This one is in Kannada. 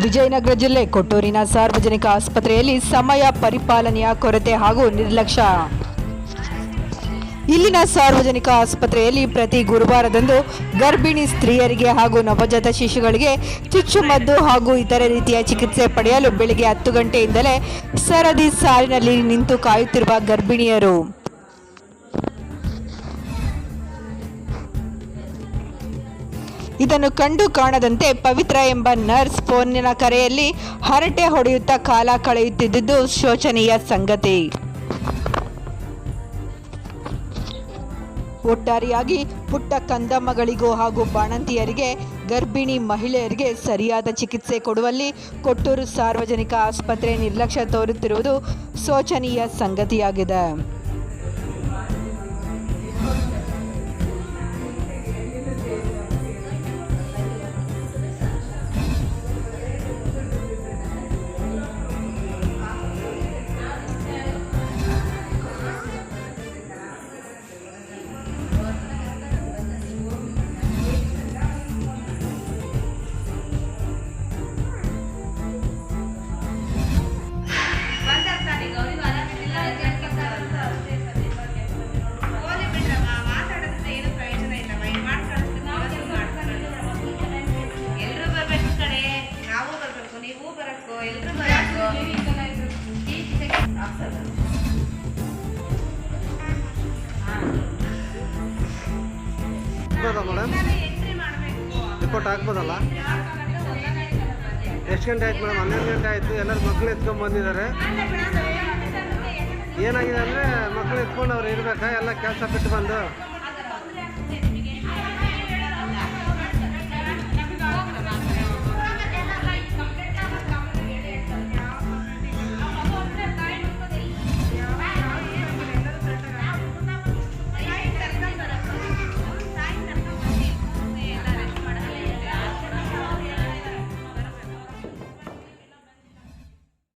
ವಿಜಯನಗರ ಜಿಲ್ಲೆ ಕೊಟ್ಟೂರಿನ ಸಾರ್ವಜನಿಕ ಆಸ್ಪತ್ರೆಯಲ್ಲಿ ಸಮಯ ಪರಿಪಾಲನೆಯ ಕೊರತೆ ಹಾಗೂ ನಿರ್ಲಕ್ಷ್ಯ. ಇಲ್ಲಿನ ಸಾರ್ವಜನಿಕ ಆಸ್ಪತ್ರೆಯಲ್ಲಿ ಪ್ರತಿ ಗುರುವಾರದಂದು ಗರ್ಭಿಣಿ ಸ್ತ್ರೀಯರಿಗೆ ಹಾಗೂ ನವಜಾತ ಶಿಶುಗಳಿಗೆ ಚುಚ್ಚುಮದ್ದು ಹಾಗೂ ಇತರೆ ರೀತಿಯ ಚಿಕಿತ್ಸೆ ಪಡೆಯಲು ಬೆಳಿಗ್ಗೆ ಹತ್ತು ಗಂಟೆಯಿಂದಲೇ ಸರದಿ ಸಾಲಿನಲ್ಲಿ ನಿಂತು ಕಾಯುತ್ತಿರುವ ಗರ್ಭಿಣಿಯರು. ಇದನ್ನು ಕಂಡು ಕಾಣದಂತೆ ಪವಿತ್ರ ಎಂಬ ನರ್ಸ್ ಫೋನಿನ ಕರೆಯಲ್ಲಿ ಹರಟೆ ಹೊಡೆಯುತ್ತಾ ಕಾಲ ಕಳೆಯುತ್ತಿದ್ದುದು ಶೋಚನೀಯ ಸಂಗತಿ. ಒಟ್ಟಾರೆಯಾಗಿ ಪುಟ್ಟ ಕಂದಮ್ಮಗಳಿಗೂ ಹಾಗೂ ಬಾಣಂತಿಯರಿಗೆ, ಗರ್ಭಿಣಿ ಮಹಿಳೆಯರಿಗೆ ಸರಿಯಾದ ಚಿಕಿತ್ಸೆ ಕೊಡುವಲ್ಲಿ ಕೊಟ್ಟೂರು ಸಾರ್ವಜನಿಕ ಆಸ್ಪತ್ರೆ ನಿರ್ಲಕ್ಷ್ಯ ತೋರುತ್ತಿರುವುದು ಶೋಚನೀಯ ಸಂಗತಿಯಾಗಿದೆ. ಎಲ್ಲರೂ ಬರಬೇಕು ಮೇಡಮ್ ರಿಪೋರ್ಟ್ ಆಗ್ಬೋದಲ್ಲ? ಎಷ್ಟು ಗಂಟೆ ಆಯ್ತು ಮೇಡಮ್ ಹನ್ನೆರಡು ಗಂಟೆ ಆಯಿತು. ಎಲ್ಲರೂ ಮಕ್ಕಳು ಎತ್ಕೊಂಡು ಬಂದಿದ್ದಾರೆ. ಏನಾಗಿದೆ ಅಂದರೆ ಮಕ್ಳು ಎತ್ಕೊಂಡು ಅವ್ರು ಇರಬೇಕಾ? ಎಲ್ಲ ಕೆಲಸ ಬಿಟ್ಟು ಬಂದು?